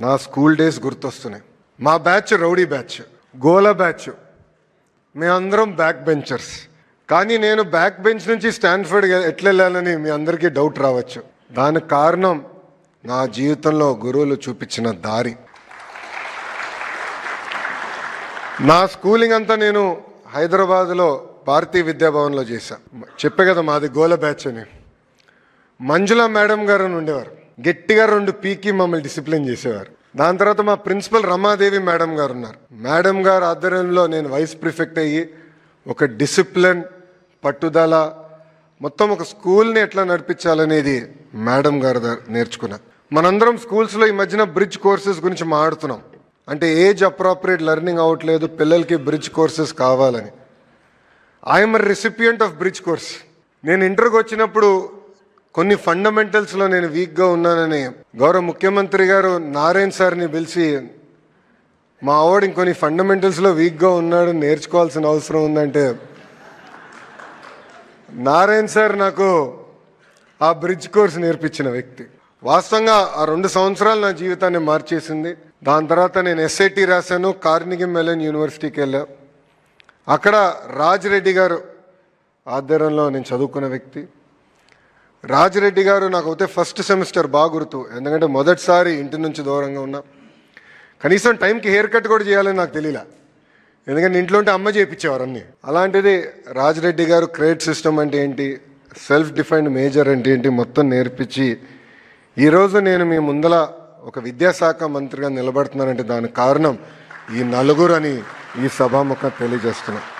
నా school days గుర్తొస్తున్నాయి. మా బ్యాచ్ రౌడీ బ్యాచ్ గోల బ్యాచ్. మేమందరం బ్యాక్ బెంచర్స్. కానీ నేను బ్యాక్ బెంచ్ నుంచి స్టాన్ఫర్డ్ ఎట్లా వెళ్ళాలని మీ అందరికీ డౌట్ రావచ్చు. దానికి కారణం నా జీవితంలో గురువులు చూపించిన దారి. నా స్కూలింగ్ అంతా నేను హైదరాబాద్లో భారతీయ విద్యాభవన్లో చేశాను చెప్పే కదా మాది గోల బ్యాచ్ అని. మంజుల మేడం గారు ఉండేవారు. గట్టిగా రెండు పీకి మమ్మల్ని డిసిప్లిన్ చేసేవారు. దాని తర్వాత మా ప్రిన్సిపల్ రమాదేవి మేడం గారు ఉన్నారు. మేడం గారు ఆధ్వర్యంలో నేను వైస్ ప్రిఫెక్ట్ అయ్యి ఒక డిసిప్లిన్ పట్టుదల మొత్తం ఒక స్కూల్ని ఎట్లా నడిపించాలనేది మేడం గారు నేర్చుకున్నా. మనందరం స్కూల్స్లో ఈ మధ్యన బ్రిడ్జ్ కోర్సెస్ గురించి మాట్లాడుతున్నాం. అంటే ఏజ్ అప్రాప్రియేట్ లెర్నింగ్ అవ్వట్లేదు పిల్లలకి బ్రిడ్జ్ కోర్సెస్ కావాలని. I'm recipient of bridge course. నేను ఇంటర్కి వచ్చినప్పుడు కొన్ని ఫండమెంటల్స్లో నేను వీక్గా ఉన్నానని గౌరవ ముఖ్యమంత్రి గారు నారాయణ్ సార్ని పిలిచి మా ఆవిడ ఇంకొన్ని ఫండమెంటల్స్లో వీక్గా ఉన్నాడు నేర్చుకోవాల్సిన అవసరం ఉందంటే నారాయణ్ సార్ నాకు ఆ బ్రిడ్జ్ కోర్స్ నేర్పించిన వ్యక్తి. వాస్తవంగా ఆ రెండు సంవత్సరాలు నా జీవితాన్ని మార్చేసింది. దాని తర్వాత నేను ఎస్ఐటి రాశాను కార్నిగి మెలన్ యూనివర్సిటీకి వెళ్ళా. అక్కడ రాజ్ రెడ్డి గారు ఆధ్వర్యంలో నేను చదువుకున్న వ్యక్తి. రాజిరెడ్డి గారు నాకు అయితే ఫస్ట్ సెమిస్టర్ బాగా గుర్తు. ఎందుకంటే మొదటిసారి ఇంటి నుంచి దూరంగా ఉన్నా. కనీసం టైంకి హెయిర్ కట్ కూడా చేయాలని నాకు తెలియలే. ఎందుకంటే ఇంట్లో ఉంటే అమ్మ చేయించేవారు అన్నీ. అలాంటిది రాజిరెడ్డి గారు క్రెడిట్ సిస్టమ్ అంటే ఏంటి సెల్ఫ్ డిఫైన్డ్ మేజర్ అంటే ఏంటి మొత్తం నేర్పించి ఈరోజు నేను మీ ముందల ఒక విద్యాశాఖ మంత్రిగా నిలబడుతున్నానంటే దానికి కారణం ఈ నలుగురు అని ఈ సభాముఖం తెలియజేస్తున్నాను